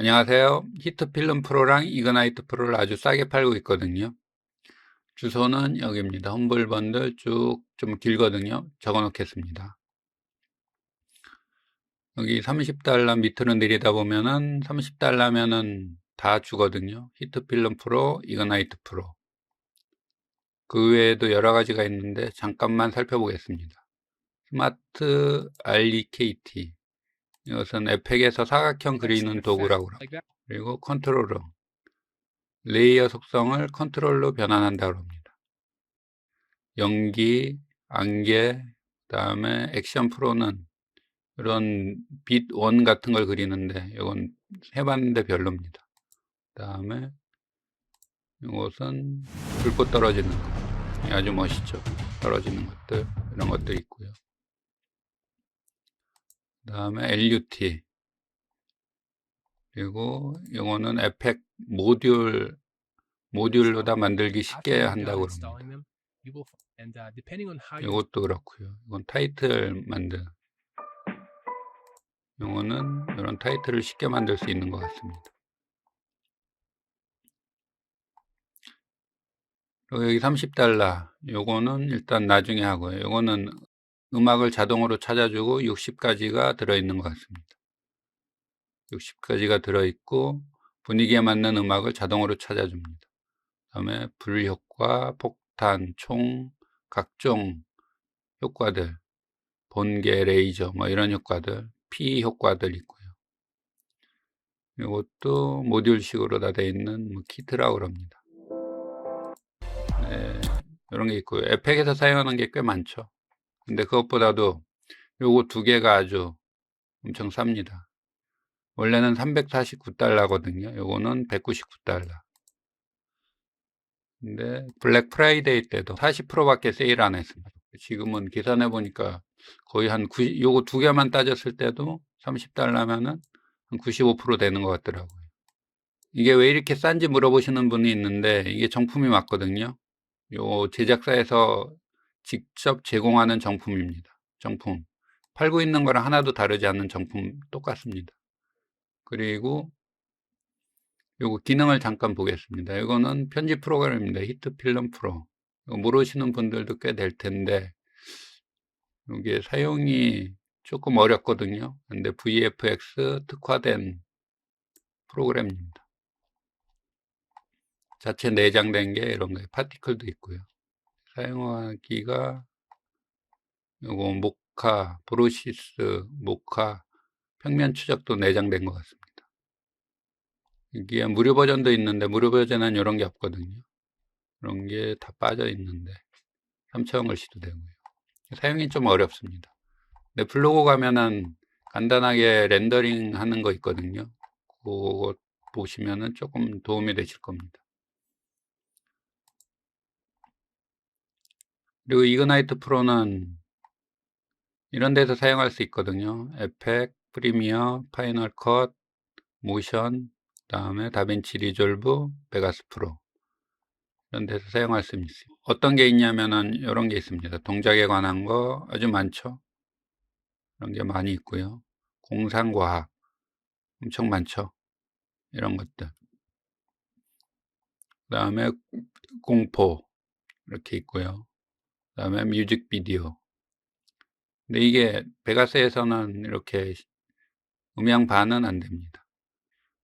안녕하세요. 히트필름 프로랑 이그나이트 프로를 아주 싸게 팔고 있거든요. 주소는 여기입니다. 험블 번들 쭉 좀 길거든요. 적어 놓겠습니다. 여기 30달러 밑으로 내리다 보면은 30달러면은 다 주거든요. 히트필름 프로, 이그나이트 프로. 그 외에도 여러 가지가 있는데 잠깐만 살펴보겠습니다. 스마트 REKT. 이것은 에펙에서 사각형 그리는 도구라고 합니다. 그리고 컨트롤러. 레이어 속성을 컨트롤로 변환한다고 합니다. 연기, 안개, 그다음에 액션 프로는 이런 빛 원 같은 걸 그리는데 이건 해봤는데 별로입니다. 그다음에 이것은 불꽃 떨어지는 거 아주 멋있죠. 떨어지는 것들 이런 것들 있고요. 그 다음에 LUT 그리고 이거는 에펙 모듈 모듈로 다 만들기 쉽게 한다고 합니다. 이것도 그렇고요. 이건 타이틀 만들. 이거는 이런 타이틀을 쉽게 만들 수 있는 것 같습니다. 여기 30달러. 요거는 일단 나중에 하고요. 요거는 음악을 자동으로 찾아주고 60가지가 들어있는 것 같습니다. 60가지가 들어있고 분위기에 맞는 음악을 자동으로 찾아줍니다. 그 다음에 불효과, 폭탄, 총, 각종 효과들, 번개, 레이저 뭐 이런 효과들, 피 효과들 있고요. 이것도 모듈식으로 다 되어 있는 뭐 키트라고 합니다. 네, 이런 게 있고요. 에펙에서 사용하는 게 꽤 많죠. 근데 그것보다도 요거 두 개가 아주 엄청 쌉니다. 원래는 349달러거든요. 요거는 199달러. 근데 블랙 프라이데이 때도 40%밖에 세일 안 했습니다. 지금은 계산해 보니까 거의 한 90, 요거 두 개만 따졌을 때도 30달러면은 한 95% 되는 것 같더라고요. 이게 왜 이렇게 싼지 물어보시는 분이 있는데 이게 정품이 맞거든요. 요 제작사에서 직접 제공하는 정품입니다. 정품. 팔고 있는 거랑 하나도 다르지 않는 정품 똑같습니다. 그리고 요거 기능을 잠깐 보겠습니다. 이거는 편집 프로그램입니다. 히트 필름 프로. 모르시는 분들도 꽤 될 텐데 이게 사용이 조금 어렵거든요. 근데 VFX 특화된 프로그램입니다. 자체 내장된 게 이런 거예요. 파티클도 있고요. 사용하기가 요거 모카, 브로시스, 모카 평면 추적도 내장된 것 같습니다. 이게 무료 버전도 있는데 무료 버전은 이런 게 없거든요. 그런 게 다 빠져 있는데 3차원 글씨도 되고요. 사용이 좀 어렵습니다. 근데 블로그 가면은 간단하게 렌더링 하는 거 있거든요. 그거 보시면은 조금 도움이 되실 겁니다. 그리고 이그나이트 프로는 이런 데서 사용할 수 있거든요. 에펙, 프리미어, 파이널 컷, 모션, 다음에 다빈치 리졸브, 베가스 프로 이런 데서 사용할 수 있어요. 어떤 게 있냐면은 이런 게 있습니다. 동작에 관한 거 아주 많죠. 이런 게 많이 있고요. 공상과학 엄청 많죠. 이런 것들. 그 다음에 공포 이렇게 있고요. 그 다음에 뮤직비디오. 근데 이게 베가스에서는 이렇게 음향 반은 안 됩니다.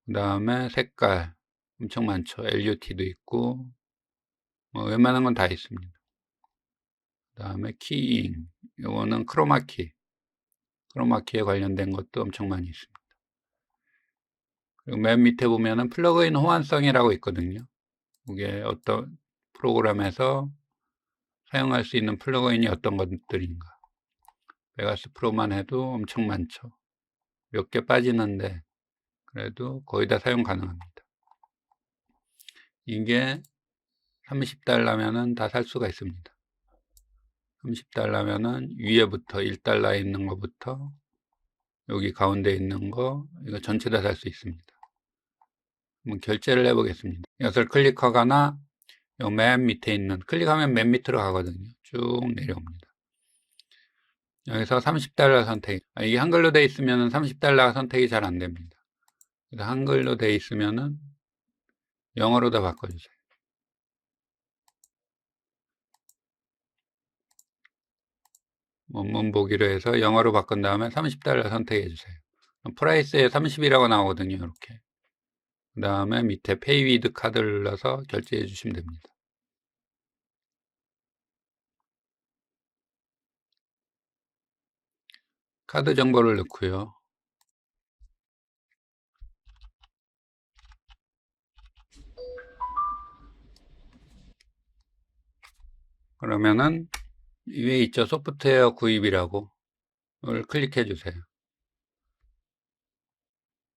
그 다음에 색깔 엄청 많죠. LUT도 있고 뭐 웬만한 건 다 있습니다. 그 다음에 키잉 이거는 크로마키 크로마키에 관련된 것도 엄청 많이 있습니다. 그리고 맨 밑에 보면은 플러그인 호환성이라고 있거든요. 이게 어떤 프로그램에서 사용할 수 있는 플러그인이 어떤 것들인가. 베가스 프로만 해도 엄청 많죠. 몇 개 빠지는데 그래도 거의 다 사용 가능합니다. 이게 30달러면은 다 살 수가 있습니다. 30달러면은 위에부터 1달러에 있는 것부터 여기 가운데 있는 거 이거 전체 다 살 수 있습니다. 한번 결제를 해 보겠습니다. 이것을 클릭하거나 맨 밑에 있는 클릭하면 맨 밑으로 가거든요. 쭉 내려옵니다. 여기서 30달러 선택. 아, 이게 한글로 돼 있으면 30달러 선택이 잘 안 됩니다. 그래서 한글로 돼 있으면은 영어로 다 바꿔주세요. 원문 보기로 해서 영어로 바꾼 다음에 30달러 선택해 주세요. 프라이스에 30이라고 나오거든요. 이렇게. 그 다음에 밑에 페이 위드 카드를 눌러서 결제해 주시면 됩니다. 카드 정보를 넣고요. 그러면은 위에 있죠 소프트웨어 구입이라고 이걸 클릭해 주세요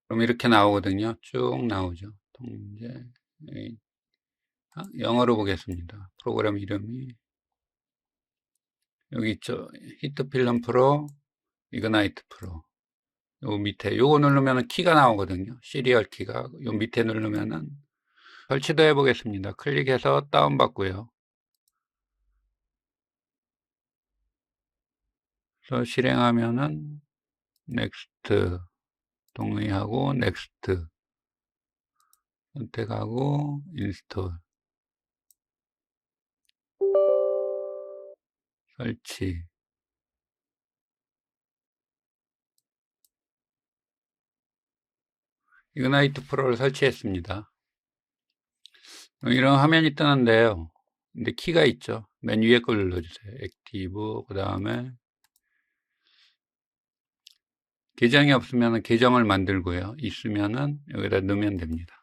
그럼 이렇게 나오거든요. 쭉 나오죠. 통제 아, 영어로 보겠습니다. 프로그램 이름이 여기 있죠. 히트 필름 프로 이그나이트 프로. 요 밑에 요거 누르면 키가 나오거든요. 시리얼 키가. 요 밑에 누르면은 설치도 해 보겠습니다. 클릭해서 다운 받고요. 그래서 실행하면은 next 동의하고 next 선택하고 install 설치 이그나이트 프로를 설치했습니다. 이런 화면이 뜨는데요. 근데 키가 있죠. 맨 위에 걸 눌러주세요. 액티브, 그 다음에 계정이 없으면 계정을 만들고요. 있으면은 여기다 넣으면 됩니다.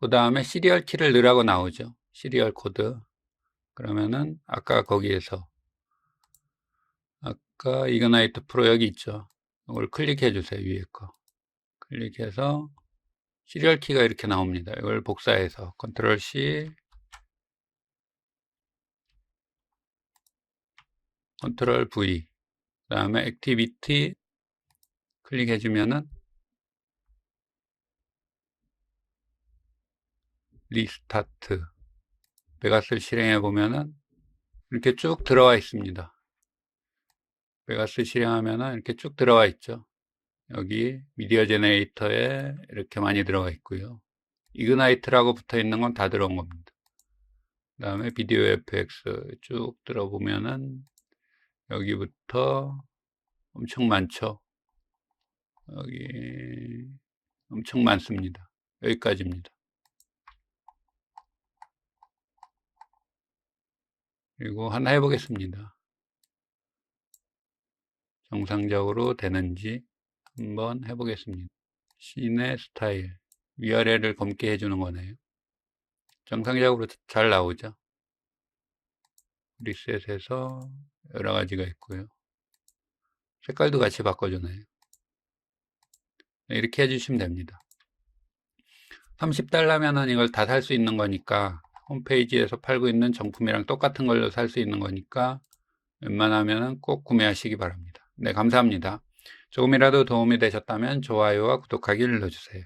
그 다음에 시리얼 키를 넣으라고 나오죠. 시리얼 코드. 그러면은 아까 거기에서 아까 이그나이트 프로 여기 있죠. 이걸 클릭해 주세요. 위에 거. 클릭해서 시리얼 키가 이렇게 나옵니다. 이걸 복사해서 컨트롤 C 컨트롤 V 그 다음에 액티비티 클릭해 주면은 리스타트 베가스를 실행해 보면은 이렇게 쭉 들어와 있습니다. 베가스 실행하면은 이렇게 쭉 들어와 있죠. 여기 미디어 제네레이터에 이렇게 많이 들어가 있고요. 이그나이트라고 붙어 있는 건 다 들어온 겁니다. 그 다음에 비디오 FX 쭉 들어보면은 여기부터 엄청 많죠. 여기 엄청 많습니다. 여기까지입니다. 그리고 하나 해보겠습니다. 정상적으로 되는지 한번 해보겠습니다. 시내 스타일 위아래를 검게 해주는 거네요. 정상적으로 잘 나오죠. 리셋해서 여러 가지가 있고요. 색깔도 같이 바꿔주네요. 이렇게 해주시면 됩니다. 30달러면은 이걸 다 살 수 있는 거니까 홈페이지에서 팔고 있는 정품이랑 똑같은 걸로 살 수 있는 거니까 웬만하면 꼭 구매하시기 바랍니다. 네, 감사합니다. 조금이라도 도움이 되셨다면 좋아요와 구독하기 눌러주세요.